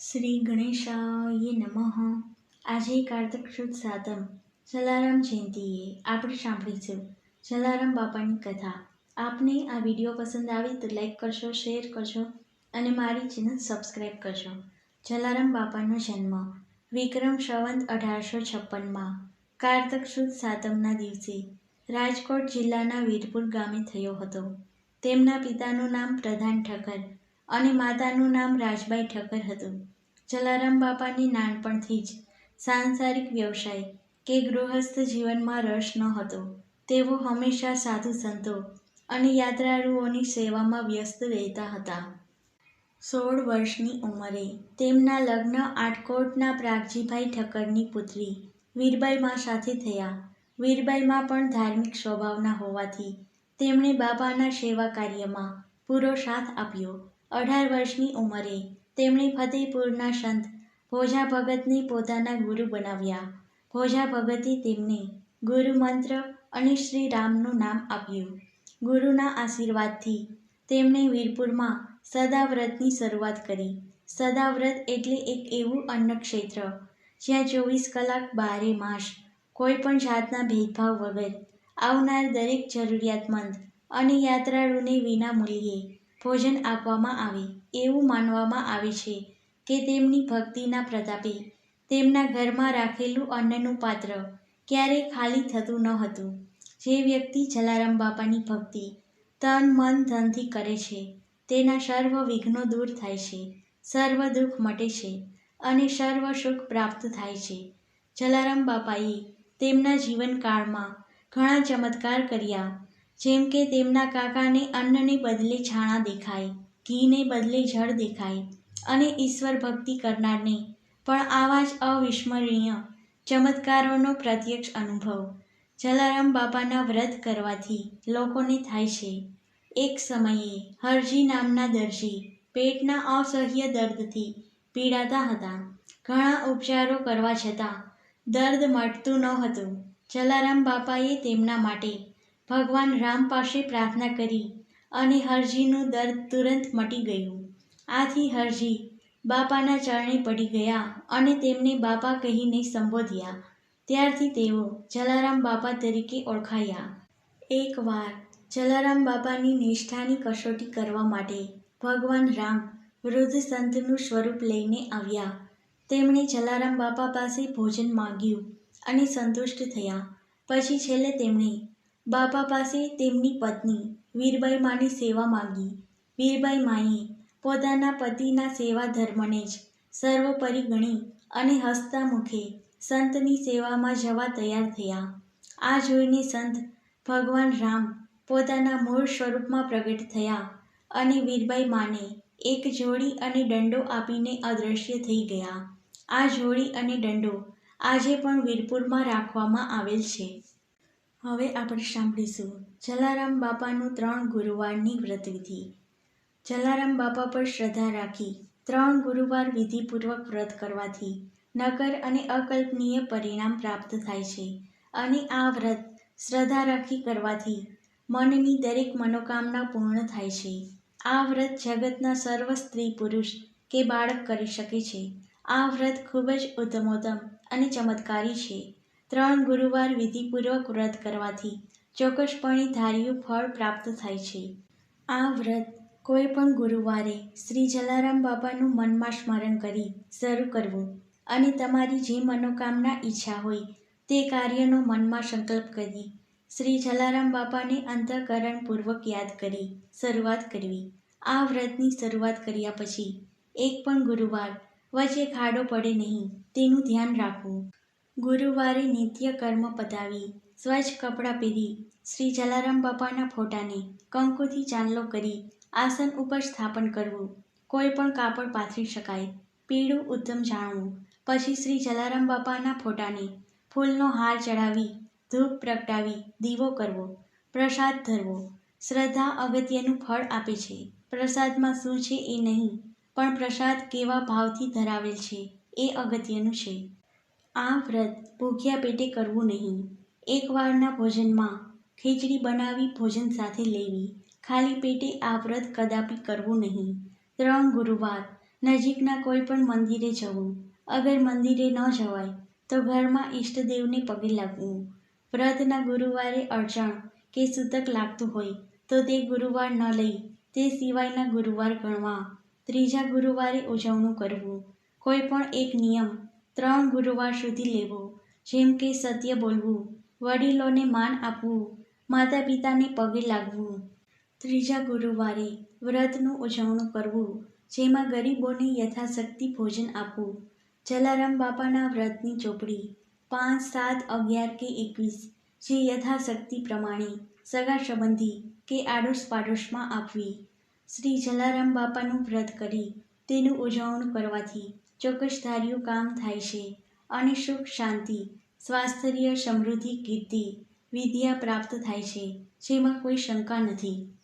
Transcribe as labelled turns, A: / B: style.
A: શ્રી ગણેશાય નમઃ. આજે કાર્તક શુદ્ધ સાતમ. જલારામ જયંતીએ આપણે સાંભળીશું જલારામ બાપાની કથા. આપને આ વીડિયો પસંદ આવે તો લાઈક કરશો શેર કરશો અને મારી ચેનલ સબસ્ક્રાઈબ કરશો જલારામ બાપાનો જન્મ વિક્રમ સંવંત અઢારસો છપ્પનમાં, કાર્તક શુદ્ધ સાતમના દિવસે, રાજકોટ જિલ્લાના વીરપુર ગામે થયો હતો. તેમના પિતાનું નામ પ્રધાન ઠક્કર અને માતાનું નામ રાજબાઈ ઠક્કર હતું. જલારામ બાપાને નાનપણથી જ સાંસારિક વ્યવસાય કે ગૃહસ્થ જીવનમાં રસ ન હતો તેઓ હંમેશા સાધુ સંતો અને યાત્રાળુઓની સેવામાં વ્યસ્ત રહેતા હતા. સોળ વર્ષની ઉંમરે તેમના લગ્ન આટકોટના પ્રાગજીભાઈ ઠક્કરની પુત્રી વીરબાઈમાં સાથે થયા. વીરબાઈમાં પણ ધાર્મિક સ્વભાવના હોવાથી તેમણે બાપાના સેવા કાર્યમાં પૂરો સાથ આપ્યો. અઢાર વર્ષની ઉંમરે તેમણે ફતેહપુરના સંત ભોજા ભગતને પોતાના ગુરુ બનાવ્યા. ભોજા ભગતે તેમને ગુરુ મંત્ર અને શ્રી રામનું નામ આપ્યું. ગુરુના આશીર્વાદથી તેમણે વીરપુરમાં સદાવ્રતની શરૂઆત કરી. સદાવ્રત એટલે એક એવું અન્નક્ષેત્ર જ્યાં ચોવીસ કલાક બારે માસ કોઈપણ જાતના ભેદભાવ વગર આવનાર દરેક જરૂરિયાતમંદ અને યાત્રાળુને વિના મૂલ્યે ભોજન આપવામાં આવે, એવું માનવામાં આવે છે કે તેમની ભક્તિના પ્રતાપે તેમના ઘરમાં રાખેલું અન્નનું પાત્ર ક્યારેય ખાલી થતું ન હતું. જે વ્યક્તિ જલારામ બાપાની ભક્તિ તન મન ધનથી કરે છે, તેના સર્વ વિઘ્નો દૂર થાય છે, સર્વ દુઃખ મટે છે અને સર્વ સુખ પ્રાપ્ત થાય છે. જલારામ બાપાએ તેમના જીવનકાળમાં ઘણા ચમત્કાર કર્યા જેમ કે તેમના કાકાને અન્નને બદલે છાણા દેખાય, ઘીને બદલે જળ દેખાય અને ઈશ્વર ભક્તિ કરનારને. પણ આવા જ અવિસ્મરણીય, ચમત્કારોનો પ્રત્યક્ષ અનુભવ. જલારામ બાપાના વ્રત કરવાથી લોકોને થાય છે. એક સમયે હરજી નામના દરજી પેટના અસહ્ય દર્દથી પીડાતા હતા. ઘણા ઉપચારો કરવા છતાં દર્દ મટતું ન હતું. જલારામ બાપાએ તેમના માટે ભગવાન રામ પાસે પ્રાર્થના કરી અને હરજીનું દર્દ તુરંત મટી ગયું. આથી હરજી બાપાના ચરણે પડી ગયા અને તેમને બાપા કહીને સંબોધ્યા. ત્યારથી તેઓ જલારામ બાપા તરીકે ઓળખાયા. એકવાર જલારામ બાપાની નિષ્ઠાની કસોટી કરવા માટે ભગવાન રામ વૃદ્ધ સંતનું સ્વરૂપ લઈને આવ્યા. તેમણે જલારામ બાપા પાસે ભોજન માંગ્યું અને સંતુષ્ટ થયા. પછી છેલ્લે તેમણે બાપા પાસે તેમની પત્ની. વીરબાઈ માની સેવા માંગી. વીરબાઈ માએ પોતાના પતિના સેવા ધર્મને જ સર્વોપરી ગણી અને હસતા મુખે સંતની સેવામાં જવા તૈયાર થયા. આ જોઈને સંત ભગવાન રામ પોતાના મૂળ સ્વરૂપમાં પ્રગટ થયા અને વીરબાઈ માને એક જોડી અને દંડો આપીને અદૃશ્ય થઈ ગયા. આ જોડી અને દંડો આજે પણ વીરપુરમાં રાખવામાં આવેલ છે. હવે આપણે સાંભળીશું. જલારામ બાપાનું ત્રણ ગુરુવારની વ્રતવિધિ. જલારામ બાપા પર શ્રદ્ધા રાખી ત્રણ ગુરુવાર વિધિપૂર્વક વ્રત કરવાથી નકર અને અકલ્પનીય પરિણામ પ્રાપ્ત થાય છે અને આ વ્રત શ્રદ્ધા રાખી કરવાથી મનની દરેક મનોકામના પૂર્ણ થાય છે. આ વ્રત જગતના સર્વ સ્ત્રી પુરુષ કે બાળક કરી શકે છે. આ વ્રત ખૂબ જ ઉત્તમોત્તમ અને ચમત્કારી છે. ત્રણ ગુરુવાર વિધિપૂર્વક વ્રત કરવાથી ચોક્કસપણે ધાર્યું ફળ પ્રાપ્ત થાય છે. આ વ્રત કોઈ પણ ગુરુવારે શ્રી જલારામ બાપાનું મનમાં સ્મરણ કરી શરૂ કરવું અને તમારી જે મનોકામના ઈચ્છા હોય તે કાર્યનો મનમાં સંકલ્પ કરી શ્રી જલારામ બાપાને અંતઃકરણપૂર્વક યાદ કરી શરૂઆત કરવી. આ વ્રતની શરૂઆત કર્યા પછી એક પણ ગુરુવાર વચ્ચે ખાડો પડે નહીં તેનું ધ્યાન રાખવું. ગુરુવારે નિત્ય કર્મ પતાવી સ્વચ્છ કપડાં પહેરી, શ્રી જલારામ બાપાના ફોટાને કંકુથી ચાંદલો કરી આસન ઉપર સ્થાપન કરવું. કોઈ પણ કાપડ પાથરી શકાય, પીળું ઉત્તમ જાણવું. પછી શ્રી જલારામ બાપાના ફોટાને ફૂલનો હાર ચડાવી ધૂપ પ્રગટાવી, દીવો કરવો, પ્રસાદ ધરવો. શ્રદ્ધા અગત્યનું ફળ આપે છે. પ્રસાદમાં શું છે એ નહીં, પણ પ્રસાદ કેવા ભાવથી ધરાવેલ છે એ અગત્યનું છે. આ વ્રત ભૂખ્યા પેટે કરવું નહીં. એકવારના ભોજનમાં ખીચડી બનાવી ભોજન સાથે લેવી. ખાલી પેટે આ વ્રત કદાપી કરવું નહીં. ત્રણ ગુરુવાર નજીકના કોઈ પણ મંદિરે જવું. અગર મંદિરે ન જવાય, તો ઘરમાં ઈષ્ટદેવને પગે લાગવું. વ્રતના ગુરુવારે અડચણ કે સૂતક લાગતું હોય, તો તે ગુરુવાર ન લઈ, તે સિવાયના ગુરુવાર ગણવા. ત્રીજા ગુરુવારે ઉજવણું કરવું. કોઈ પણ એક નિયમ ત્રણ ગુરુવાર સુધી લેવો. જેમ કે સત્ય બોલવું, વડીલોને માન આપવું માતા પિતાને પગે લાગવું. ત્રીજા ગુરુવારે વ્રતનું ઉજવણું કરવું, જેમાં ગરીબોને યથાશક્તિ ભોજન આપવું. જલારામ બાપાના વ્રતની ચોપડી, પાંચ, સાત, અગિયાર કે એકવીસ, જે યથાશક્તિ પ્રમાણે સગા સંબંધી કે આડોશ પાડોશમાં આપવી. શ્રી જલારામ બાપાનું વ્રત કરી તેનું ઉજવણું કરવાથી ચોક્કસ ધાર્યું કામ થાય છે અને સુખ, શાંતિ, સ્વાસ્થ્ય, સમૃદ્ધિ, કીર્તિ, વિદ્યા પ્રાપ્ત થાય છે, જેમાં કોઈ શંકા નથી.